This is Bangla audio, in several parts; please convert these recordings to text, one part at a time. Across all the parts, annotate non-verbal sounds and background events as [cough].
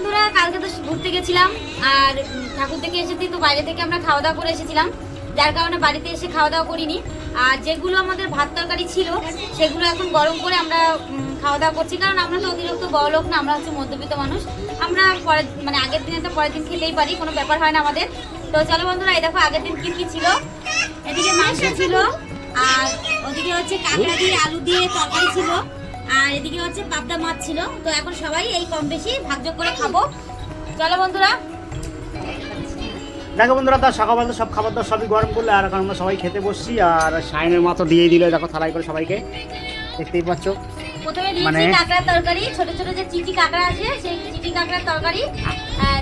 বন্ধুরা, কালকে তো ঘুরতে গেছিলাম আর ঠাকুর থেকে এসেছি, তো বাইরে থেকে আমরা খাওয়া দাওয়া করে এসেছিলাম। যার কারণে বাড়িতে এসে খাওয়া দাওয়া করিনি। আর যেগুলো আমাদের ভাত তরকারি ছিল, সেগুলো এখন গরম করে আমরা খাওয়া দাওয়া করছি। কারণ আমরা তো অতিরিক্ত বড় লোক না, আমরা হচ্ছে মধ্যবিত্ত মানুষ। আমরা পরের মানে আগের দিনে তো পরের দিন খেলেই পারি, কোনো ব্যাপার হয় না আমাদের। তো চলো বন্ধুরা, এই দেখো আগের দিন কি কি ছিল। এদিকে মাংস ছিল, আর ওদিকে হচ্ছে কাঁকড়া দিয়ে আলু দিয়ে তরকারি ছিল। আর এদিকে হচ্ছে পাবদা মাছ ছিল। তো এখন সবাই এই কম বেশি ভাগযোগ করে খাব। চলো বন্ধুরা। দেখো বন্ধুরা তার সকালবেলা সব খাবার দাবার সবই গরম করলে আর এখন আমরা সবাই খেতে বসছি আর সাইনের মতো দিয়ে দিলে দেখো থালাই করে সবাইকে। দেখতেই পাচ্ছ? প্রথমে দিয়েছি মানে- কাঁকড়ার তরকারি ছোট ছোট যে চিটি কাঁকড়া আছে সেই চিটি কাঁকড়ার তরকারি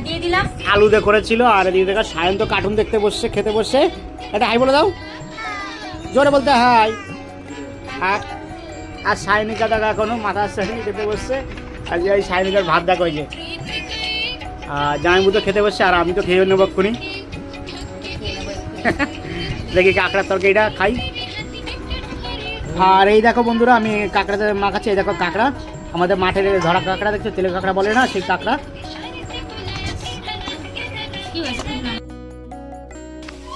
দিয়ে দিলাম। আলু দিয়ে করেছিল আর এদিকে দেখো সায়ন তো কার্টুন দেখতে বসছে খেতে বসছে। এটা হাই বলে দাও। জোরে বলতে হাই আর আর সায়নিকা দেখা এখনও মাথা সায়নি খেতে বসছে। আর যে এই সায়নিকার ভাত দেখো ওই যে। আর জামাইবু তো খেতে বসছে, আর আমি তো খেয়ে নেব এক্ষুনি। [laughs] দেখি কাঁকড়ার তরকারিটা খাই। আর এই দেখো বন্ধুরা, আমি কাঁকড়াতে মাখাচ্ছি, এই দেখো কাঁকড়া। আমাদের মাঠের ধরা কাঁকড়া দেখছ, তেলে কাঁকড়া বলে না, সেই কাঁকড়া।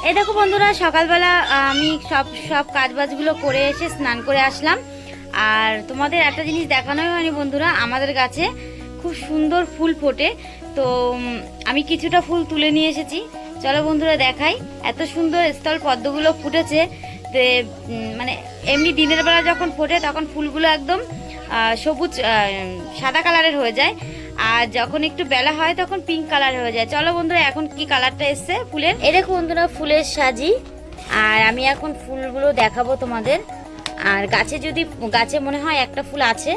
এই দেখো বন্ধুরা, সকালবেলা আমি সব সব কাজবাজগুলো করে এসে স্নান করে আসলাম। আর তোমাদের একটা জিনিস দেখানোই হয়নি বন্ধুরা, আমাদের গাছে খুব সুন্দর ফুল ফোটে। তো আমি কিছুটা ফুল তুলে নিয়ে এসেছি। চলো বন্ধুরা দেখাই, এত সুন্দর স্থল পদ্মগুলো ফুটেছে। মানে এমনি দিনের বেলা যখন ফোটে তখন ফুলগুলো একদম সবুজ সাদা কালারের হয়ে যায়। আর যখন একটু বেলা হয় তখন পিঙ্ক কালার হয়ে যায়। চলো বন্ধুরা, এখন কি কালারটা এসছে ফুলের? দেখো বন্ধুরা, ফুলের সাজি। আর আমি এখন ফুলগুলো দেখাবো তোমাদের। আর গাছে যদি, গাছে মনে হয় একটা ফুল আছে,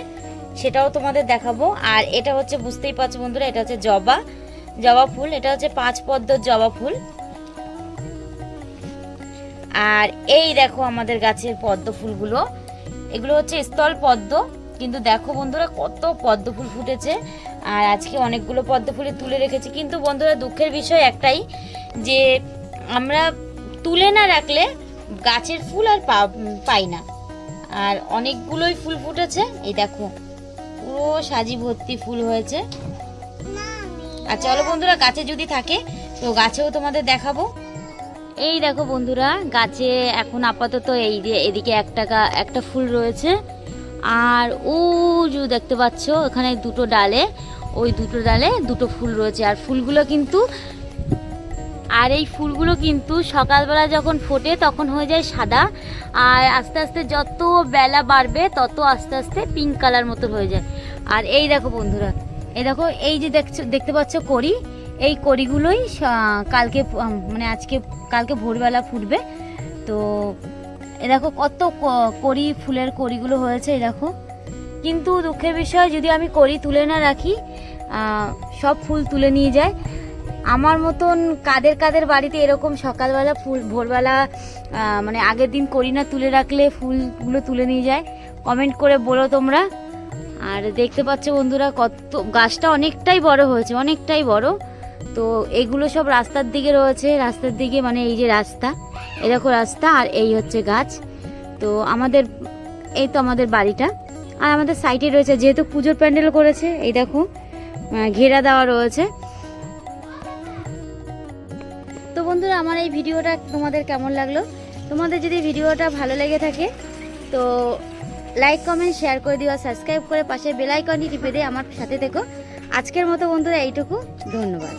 সেটাও তোমাদের দেখাবো। আর এটা হচ্ছে, বুঝতেই পারছ বন্ধুরা, এটা হচ্ছে জবা জবা ফুল, এটা হচ্ছে পাঁচ পদ্মর জবা ফুল। আর এই দেখো আমাদের গাছের পদ্ম ফুলগুলো। এগুলো হচ্ছে স্থল পদ্ম, কিন্তু দেখো বন্ধুরা কত পদ্ম ফুল ফুটেছে। আর আজকে অনেকগুলো পদ্ম ফুলে তুলে রেখেছি। কিন্তু বন্ধুরা দুঃখের বিষয় একটাই, যে আমরা তুলে না রাখলে গাছের ফুল আর পাই না। আর অনেকগুলোই ফুল ফুটেছে। এই দেখো, পুরো সাজি ভর্তি ফুল হয়েছে। আর চলো বন্ধুরা, গাছে যদি থাকে, তো গাছেও তোমাদের দেখাবো। এই দেখো বন্ধুরা, গাছে এখন আপাতত এই এদিকে একটা একটা ফুল রয়েছে। আর ও যে দেখতে পাচ্ছ, এখানে দুটো ডালে, ওই দুটো ডালে দুটো ফুল রয়েছে। আর ফুলগুলো কিন্তু আর এই ফুলগুলো কিন্তু সকালবেলা যখন ফোটে তখন হয়ে যায় সাদা। আর আস্তে আস্তে যত বেলা বাড়বে, তত আস্তে আস্তে পিঙ্ক কালার মতো হয়ে যায়। আর এই দেখো বন্ধুরা, এই দেখো, এই যে দেখছ, দেখতে পাচ্ছ কড়ি, এই কড়িগুলোই সা- কালকে মানে আজকে, কালকে ভোরবেলা ফুটবে। তো এ দেখো কত ক- কড়ি, ফুলের কড়িগুলো হয়েছে, এই দেখো। কিন্তু দুঃখের বিষয়, যদি আমি কড়ি তুলে না রাখি সব ফুল তুলে নিয়ে যায়। আমার মতন কাদের কাদের বাড়িতে এরকম সকালবেলা ফুল, ভোরবেলা মানে আগের দিন করি না তুলে রাখলে ফুলগুলো তুলে নিয়ে যায় কমেন্ট করে বলো তোমরা। আর দেখতে পাচ্ছ বন্ধুরা কত, গাছটা অনেকটাই বড় হয়েছে, অনেকটাই বড়। তো এগুলো সব রাস্তার দিকে রয়েছে, রাস্তার দিকে মানে এই যে রাস্তা এরকম রাস্তা আর এই হচ্ছে গাছ। তো আমাদের, এই তো আমাদের বাড়িটা। আর আমাদের সাইডে রয়েছে, যেহেতু পুজোর প্যান্ডেল করেছে, এই দেখো ঘেরা দেওয়া রয়েছে। বন্ধুরা, আমার এই ভিডিওটা তোমাদের কেমন লাগল? তোমাদের যদি ভিডিওটা ভালো লেগে থাকে, তো লাইক কমেন্ট শেয়ার করে দিও সাবস্ক্রাইব করে পাশে বেলাইকনটি টিপে দিয়ে আমার সাথে থেকো। আজকের মতো বন্ধুরা, এইটুকু। ধন্যবাদ।